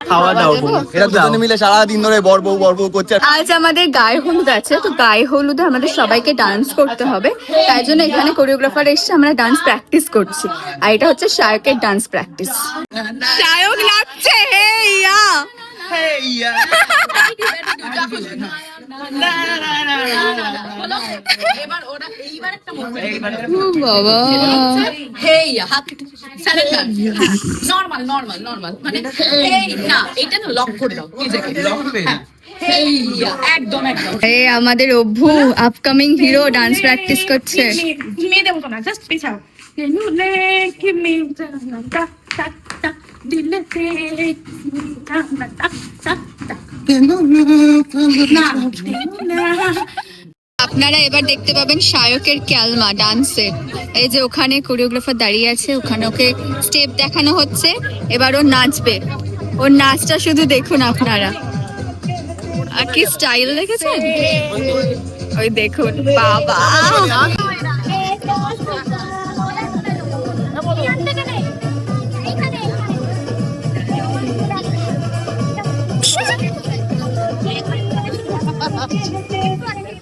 খাওয়া দাওয়া এরা দুজনে মিলে সারাদিন ধরে বর বউ বর বউ করছে। আজ আমাদের গায়ে হলুদ আছে তো গায়ে হলুদে আমাদের সবাইকে ডান্স করতে হবে। তাই জন্য এখানে কোরিওগ্রাফার এসে আমরা ডান্স প্র্যাকটিস করছি। আর এটা হচ্ছে শায়কের ডান্স প্র্যাকটিস শায়ক নাচছে হে ইয়া ও বাবা হেই হাত স্যারেন্ডার নরমাল নরমাল নরমাল মানে না এটা না লক করে দাও নিজেকে হেই একদম একদম এই আমাদের Abhyu upcoming hero dance practice করছে। মেয়েদের মতো না জাস্ট পেছাও। আপনারা এবার দেখতে পাবেন শায়কের ক্যালমা ডান্সের এই যে ওখানে কোরিওগ্রাফার দাঁড়িয়ে আছে, ওখানে ওকে স্টেপ দেখানো হচ্ছে, এবার ও নাচবে। ওর নাচটা শুধু দেখুন আপনারা। আর কি স্টাইল দেখেছেন? ওই দেখুন, বাবা!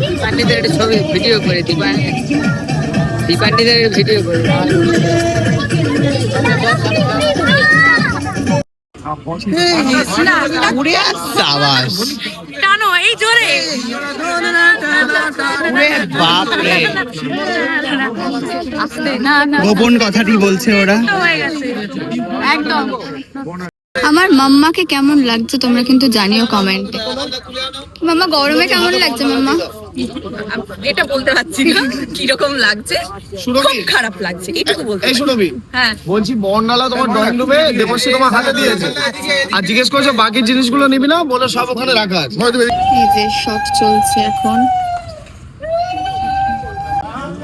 দীপান্বিদের একটা ছবি ভিডিও করে দীপান্বিদের ভিডিও করে টানো এই জোরে। বাপরে। না না। গোপন কথাটি বলছে ওরা। একদম। আমার মাম্মাকে কেমন লাগছে তোমরা কিন্তু জানিও কমেন্টে। মাম্মা গরমে কেমন লাগছে মাম্মা? এটা বলতে পারছি না কি রকম লাগছে খুব খারাপ লাগছে এটুকু বলতে এই সুরভি হ্যাঁ। বলছি বর্ণালা তোমার ড্রয়িং রুমে দেবশ্রী তোমার হাতে দিয়েছে। আর জিজ্ঞেস করছ বাকি জিনিসগুলো নিবি না? বলে সব ওখানে রাখা আছে। এই যে শট চলছে এখন।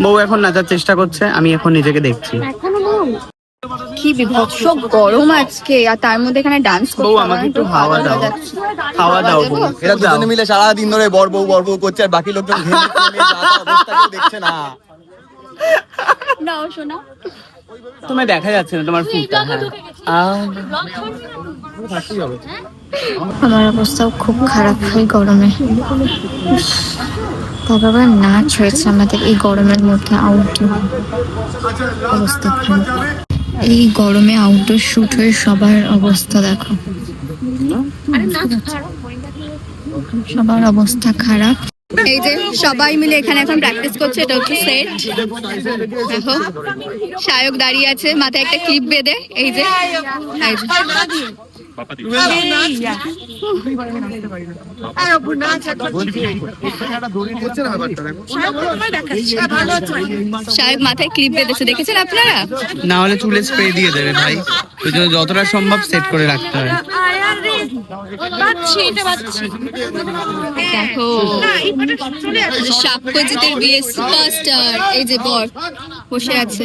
বউ এখন নাচার চেষ্টা করছে আমি এখন নিজেকে দেখছি। কি বিভৎস গরম আজকে আর তার মধ্যে এখানে ডান্স করতে আমাকে একটু হাওয়া দাও। খাওয়া দাও? এরা দুজনে মিলে সারাদিন ধরে বর বউ বর বউ করছে আর বাকি লোকজন দেখছে না। নাও শোনা তোমায় দেখা যাচ্ছে না তোমার ফুলটা হ্যাঁ। আমার অবস্থাও খুব খারাপ এই গরমে। ভগবান নাচ হয়েছে আমাদের এই গরমের মধ্যে আউটডোর অবস্থা খারাপ। এই গরমে আউটডোর শুট হয়ে সবার অবস্থা দেখো। সবার অবস্থা খারাপ। এই যে সবাই মিলে এখানে এখন প্র্যাকটিস করছে, এটা হচ্ছে সেট দেখো সায়ক দাঁড়িয়ে আছে, মাথায় একটা ক্লিপ বেঁধে। এই যে। শায়ক মাথায় ক্লিপ বেঁধেছে দেখেছেন আপনারা? না হলে চুলে স্প্রে দিয়ে দেবে ভাই। ওই জন্য যতটা সম্ভব সেট করে রাখতে হয়। দেখো সাক্ষ্যজিতের বিয়ে সুপারস্টার এই যে বর বসে আছে।